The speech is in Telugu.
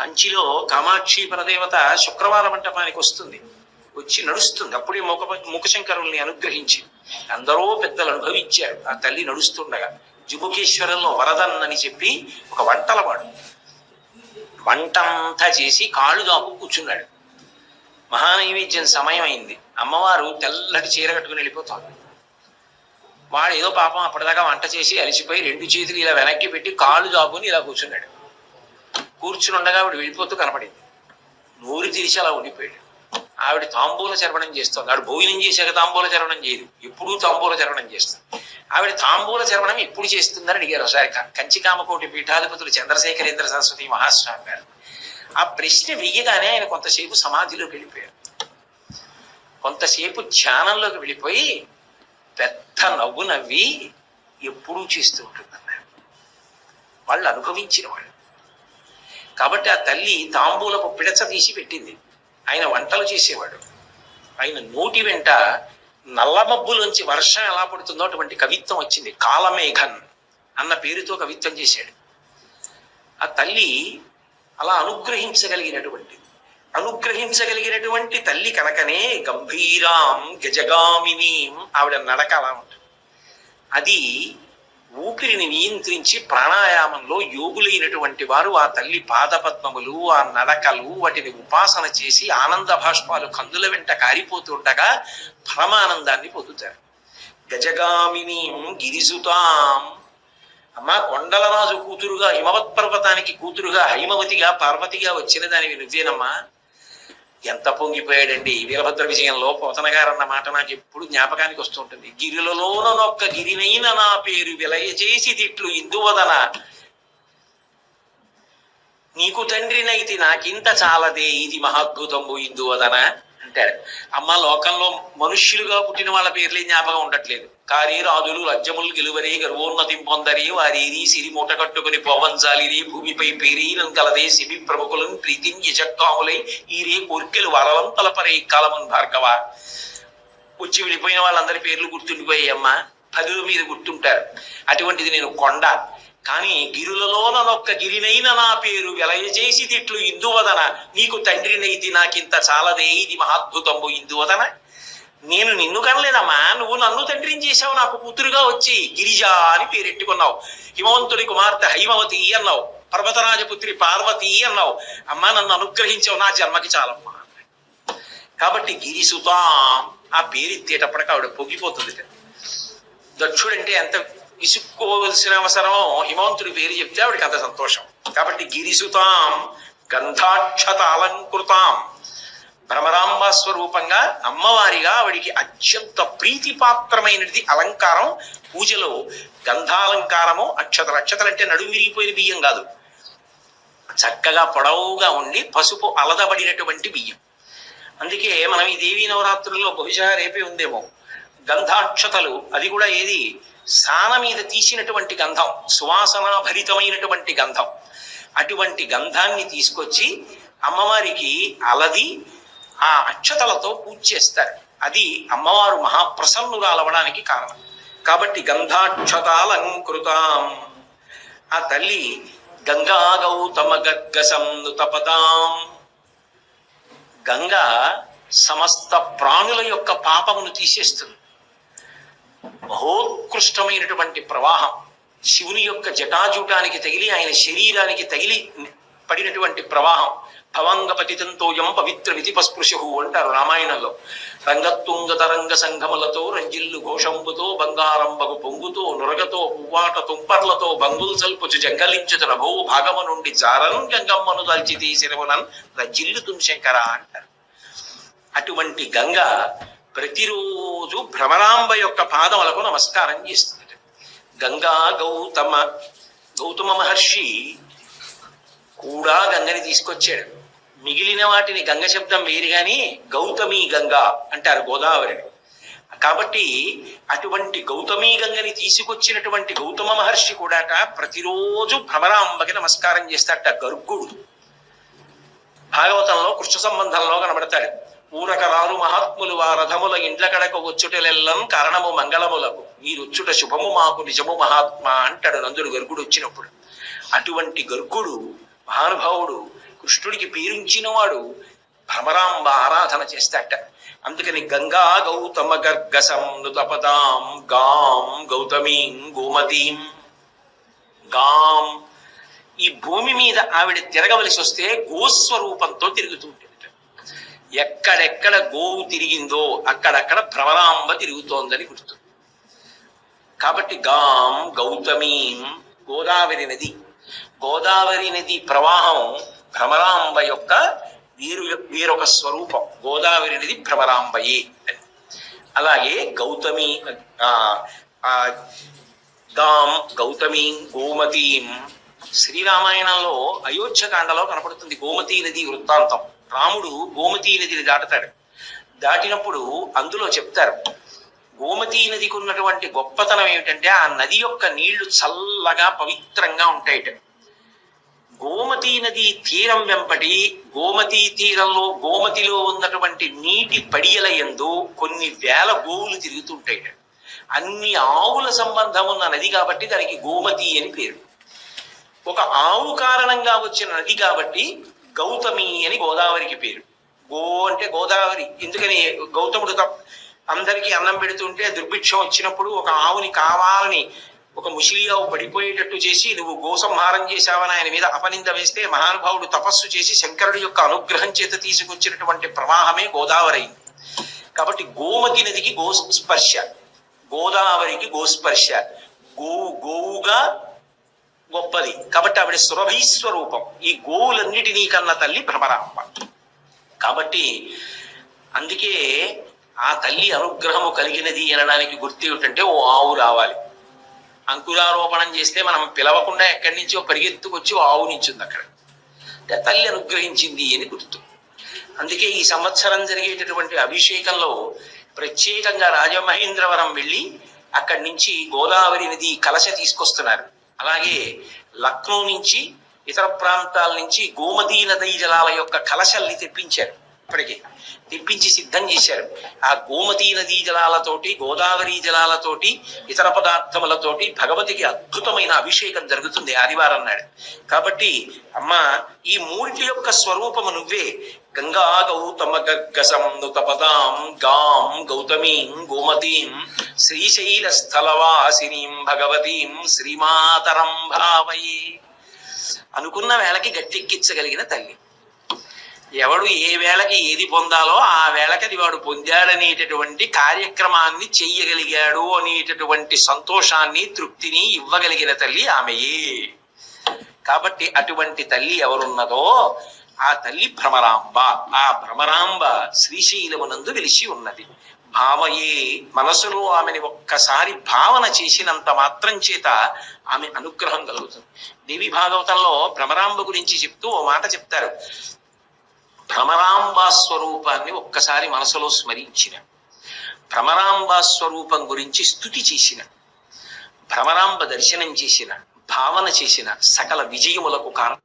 కంచిలో కామాక్షి పరదేవత శుక్రవార మంటపానికి వస్తుంది. వచ్చి నడుస్తుంది. అప్పుడే ముఖ ముఖశంకరుల్ని అనుగ్రహించి అందరూ పెద్దలు అనుభవించారు. ఆ తల్లి నడుస్తుండగా జుబుకేశ్వరంలో వరదన్ అని చెప్పి ఒక వంటలవాడు వంటంతా చేసి కాళ్ళు దాపు కూర్చున్నాడు. మహానైవేద్యం సమయం అయింది. అమ్మవారు తెల్లటి చీర కట్టుకుని వెళ్ళిపోతాడు వాడు ఏదో పాపం అప్పటిదాకా వంట చేసి అలిసిపోయి రెండు చేతులు ఇలా వెనక్కి పెట్టి కాళ్ళు దాపుని ఇలా కూర్చున్నాడు. కూర్చుని ఉండగా ఆవిడ వెళ్ళిపోతూ కనపడింది. నోరు తెరిచి అలా ఉండిపోయాడు. ఆవిడ తాంబూల చరవణం చేస్తుంది. ఆవిడ భోజనం చేశాక తాంబూల చరవణం చేయదు. ఎప్పుడూ తాంబూల చరవణం చేస్తుంది. ఆవిడ తాంబూల చరవణం ఎప్పుడు చేస్తుందని అడిగారు. ఒకసారి కంచికామకోటి పీఠాధిపతులు చంద్రశేఖరేంద్ర సరస్వతి మహాస్వామి గారు. ఆ ప్రశ్న వెయ్యగానే ఆయన కొంతసేపు సమాధిలోకి వెళ్ళిపోయారు. కొంతసేపు ధ్యానంలోకి వెళ్ళిపోయి పెద్ద నవ్వు నవ్వి ఎప్పుడూ చేస్తూ ఉంటుందన్నారు. వాళ్ళు అనుభవించిన వాళ్ళు. కాబట్టి ఆ తల్లి తాంబూలపు పిడచ తీసి పెట్టింది. ఆయన వంటలు చేసేవాడు. ఆయన నోటి వెంట నల్లమబ్బులోంచి వర్షం ఎలా పడుతుందో అటువంటి కవిత్వం వచ్చింది. కాలమేఘన్ అన్న పేరుతో కవిత్వం చేశాడు. ఆ తల్లి అలా అనుగ్రహించగలిగినటువంటి అనుగ్రహించగలిగినటువంటి తల్లి కనుకనే గంభీరాం గజగామినీం ఆవిడ నడక అలా ఉంటుంది. అది ఊపిరిని నియంత్రించి ప్రాణాయామంలో యోగులైనటువంటి వారు ఆ తల్లి పాదపద్మములు ఆ నడకలు వాటిని ఉపాసన చేసి ఆనంద భాష్పాలు కందుల వెంట కారిపోతుండగా పరమానందాన్ని పొందుతారు. గజగామిని గిరిసుతాం. అమ్మా కొండలరాజు కూతురుగా హిమవత్ పర్వతానికి కూతురుగా హైమవతిగా పార్వతిగా వచ్చిన దానివి నువ్వేనమ్మా? ఎంత పొంగిపోయాడండి? వీరభద్ర విజయంలో పోతన గారు మాట నాకు ఎప్పుడు జ్ఞాపకానికి వస్తుంటుంది. గిరిలలోనొక్క గిరినైన నా పేరు విలయ చేసి తిట్లు ఇందువదన? నీకు తండ్రినైతి నాకింత చాలదే ఇది మహాద్భుతంబు ఇందువదన? అంటాడు. అమ్మ లోకంలో మనుష్యులుగా పుట్టిన వాళ్ళ పేర్లే జ్ఞాపకం ఉండట్లేదు. కారీరాజులు రాజులు గెలువరే గర్వోన్నతిం పొందరి వారీరి సిరి మూట కట్టుకుని పోవంజాలిరి భూమిపై పేరీలను కలదే సిబి ప్రముఖులను ప్రీతిం యజక్కాములై ఈరే కోర్కెలు వరలం తలపరే కాలమున్ భార్గవ వచ్చి వెళ్ళిపోయిన వాళ్ళందరి పేర్లు గుర్తుండిపోయాయమ్మా పదుల మీద గుర్తుంటారు అటువంటిది నేను కొండ కానీ గిరులలోనొక్క గిరినైన నా పేరు వెలయజేసి తిట్లు ఇందువదన నీకు తండ్రినైతి నాకింత చాలదే ఇది మహాద్భుతంబు ఇందువదన నేను నిన్ను కనలేదమ్మా నువ్వు నన్ను తండ్రిని చేశావు నాకు కూతురుగా వచ్చి గిరిజ అని పేరెట్టుకున్నావు. హిమవంతుడి కుమార్తె హైమవతి అన్నావు పర్వతరాజపుత్రి పార్వతి అన్నావు. అమ్మా నన్ను అనుగ్రహించావు నా జన్మకి చాలమ్మా. కాబట్టి గిరిసుతాం ఆ పేరెత్తేటప్పటికి ఆవిడ పొగిపోతుంది. దక్షుడంటే ఎంత విసుక్కోవలసిన అవసరమో హిమవంతుడి పేరు చెప్తే ఆవిడకి అంత సంతోషం. కాబట్టి గిరిసుతాం గంధాక్షత అలంకృతాం భ్రమరాంబ స్వరూపంగా అమ్మవారిగా ఆవిడికి అత్యంత ప్రీతిపాత్రమైనది అలంకారం పూజలో గంధాలంకారము అక్షతలు అక్షతలు అంటే నడుము విరిగిపోయిన బియ్యం కాదు. చక్కగా పొడవుగా ఉండి పసుపు అలదబడినటువంటి బియ్యం. అందుకే మనం ఈ దేవీ నవరాత్రుల్లో బహుశా రేపే ఉందేమో. గంధాక్షతలు అది కూడా ఏది? సాన మీద తీసినటువంటి గంధం సువాసనాభరితమైనటువంటి గంధం. అటువంటి గంధాన్ని తీసుకొచ్చి అమ్మవారికి అలది ఆ అక్షతలతో పూజ చేస్తారు. అది అమ్మవారు మహాప్రసన్నురాలవడానికి కారణం. కాబట్టి గంధాక్షతాలంకృతాం ఆ తల్లి గంగా గౌతమ గర్గసం తపదాం గంగ సమస్త ప్రాణుల యొక్క పాపమును తీసేస్తుంది. మహోత్కృష్టమైనటువంటి ప్రవాహం. శివుని యొక్క జటాజూటానికి తగిలి ఆయన శరీరానికి తగిలి పడినటువంటి ప్రవాహం భవంగ పతితంతోయం పవిత్ర విధిపస్పృశు అంటారు రామాయణంలో. రంగతుంగ తరంగ సంఘములతో రంజిల్లు ఘోషంబుతో బంగారంబగు పొంగుతో నురగతో పువ్వాట తుంపర్లతో బంగుల్ సల్పుచు జంగలించుత నభో భాగము నుండి జారను గంగమ్మను దల్చి తీసిరవునన్ రజిల్లు శంకర అంటారు. అటువంటి గంగ ప్రతిరోజు భ్రమరాంబ యొక్క పాదములకు నమస్కారం చేస్తుంది. గంగా గౌతమ గౌతమ మహర్షి కూడా గంగని తీసుకొచ్చాడు. మిగిలిన వాటిని గంగ శబ్దం వేరు కానీ గౌతమి గంగా అంటారు గోదావరిని కాబట్టి అటువంటి గౌతమి గంగని తీసుకొచ్చినటువంటి గౌతమ మహర్షి కూడాట ప్రతిరోజు భ్రమరాంబకి నమస్కారం చేస్తాడట గర్గుడు. భాగవతంలో కృష్ణ సంబంధంలో కనబడతాడు. ఊరకరాలు మహాత్ములు ఆ రథముల ఇండ్ల కడకు వచ్చుటలెల్లం కారణము మంగళములకు. మీరొచ్చుట శుభము మాకు నిజము మహాత్మా అంటాడు నందుడు గర్గుడు వచ్చినప్పుడు. అటువంటి గర్గుడు మహానుభావుడు కృష్ణుడికి పేరుంచిన వాడు భ్రమరాంబ ఆరాధన చేస్తాట అందుకని గంగా గౌతమ గర్గసం నుతపదాం గాం గౌతమీం గోమతీం గాం. ఈ భూమి మీద ఆవిడ తిరగవలసి వస్తే గోస్వరూపంతో తిరుగుతూ ఉంటుంది ఎక్కడెక్కడ గోవు తిరిగిందో అక్కడక్కడ భ్రమరాంబ తిరుగుతోందని గుర్తు. కాబట్టి గాం గౌతమీం గోదావరి నది గోదావరి నది ప్రవాహం భ్రమరాంబ యొక్క వీరు వీరొక స్వరూపం. గోదావరి నది భ్రమరాంబయే అని. అలాగే గౌతమి గాం గౌతమీం గోమతీం శ్రీరామాయణంలో అయోధ్యకాండలో కనపడుతుంది గోమతీ నది వృత్తాంతం. రాముడు గోమతీ నదిని దాటుతాడు. దాటినప్పుడు అందులో చెప్తారు గోమతీ నదికి ఉన్నటువంటి గొప్పతనం ఏమిటంటే ఆ నది యొక్క నీళ్ళు చల్లగా పవిత్రంగా ఉంటాయట. గోమతీ నది తీరం వెంబడి గోమతీ తీరంలో గోమతిలో ఉన్నటువంటి నీటి పడియల యందు కొన్ని వేల గోవులు తిరుగుతుంటాయి అన్ని ఆవుల సంబంధం ఉన్న నది కాబట్టి దానికి గోమతి అని పేరు. ఒక ఆవు కారణంగా వచ్చిన నది కాబట్టి గౌతమి అని గోదావరికి పేరు. గో అంటే గోదావరి. ఎందుకని గౌతముడు తప్ప అందరికీ అన్నం పెడుతుంటే దుర్భిక్షం వచ్చినప్పుడు ఒక ఆవుని కావాలని ఒక ముసిలి పడిపోయేటట్టు చేసి నువ్వు గోసంహారం చేశావని ఆయన మీద అపనింద వేస్తే మహానుభావుడు తపస్సు చేసి శంకరుడి యొక్క అనుగ్రహం చేత తీసుకొచ్చినటువంటి ప్రవాహమే గోదావరి. అయింది కాబట్టి గోమతి నదికి గోస్పర్శ గోదావరికి గోస్పర్శ. గోవు గోవుగా గొప్పది. కాబట్టి ఆవిడ సురభీస్వరూపం. ఈ గోవులన్నిటినీ కన్న తల్లి భ్రమరాంబ. కాబట్టి అందుకే ఆ తల్లి అనుగ్రహము కలిగినది అనడానికి గుర్తు ఏమిటంటే ఓ ఆవు రావాలి. అంకురారోపణం చేస్తే మనం పిలవకుండా ఎక్కడి నుంచో పరిగెత్తుకొచ్చి ఓ ఆవు నించుంది అక్కడ. అంటే తల్లి అనుగ్రహించింది అని గుర్తు. అందుకే ఈ సంవత్సరం జరిగేటటువంటి అభిషేకంలో ప్రత్యేకంగా రాజమహేంద్రవరం వెళ్ళి అక్కడి నుంచి గోదావరి నది కలశ తీసుకొస్తున్నారు. అలాగే లక్నో నుంచి ఇతర ప్రాంతాల నుంచి గోమతీ నదీ జలాల యొక్క కలశల్ని తెప్పించారు. ఇప్పటికీ తెప్పించి సిద్ధం చేశారు. ఆ గోమతీ నదీ జలాలతోటి గోదావరి జలాలతోటి ఇతర పదార్థములతోటి భగవతికి అద్భుతమైన అభిషేకం జరుగుతుంది ఆదివారం నాడు. కాబట్టి అమ్మ ఈ మూడింటి యొక్క స్వరూపము నువ్వే. గంగా గౌతమ గర్గసం పదాం గాం గౌతమీం గోమతీం శ్రీశైల స్థలవాసినీం భగవతీం శ్రీమాతరం భావయే. అనుకున్న వేళకి గట్టెక్కించగలిగిన తల్లి. ఎవడు ఏ వేళకి ఏది పొందాలో ఆ వేళకి అది వాడు పొందాడనేటటువంటి కార్యక్రమాన్ని చెయ్యగలిగాడు అనేటటువంటి సంతోషాన్ని తృప్తిని ఇవ్వగలిగిన తల్లి ఆమెయే. కాబట్టి అటువంటి తల్లి ఎవరున్నదో ఆ తల్లి భ్రమరాంబ. ఆ భ్రమరాంబ శ్రీశైలమునందు వెలిసి ఉన్నది. భావయే మనసులో ఆమెని ఒక్కసారి భావన చేసినంత మాత్రం చేత ఆమె అనుగ్రహం కలుగుతుంది. దేవి భాగవతంలో భ్రమరాంబ గురించి చెప్తూ ఓ మాట చెప్తారు. భ్రమరాంబా స్వరూపాన్ని ఒక్కసారి మనసులో స్మరించిన. భ్రమరాంబా స్వరూపం గురించి స్థుతి చేసిన. భ్రమరాంబ దర్శనం చేసిన. భావన చేసిన సకల విజయములకు కారణం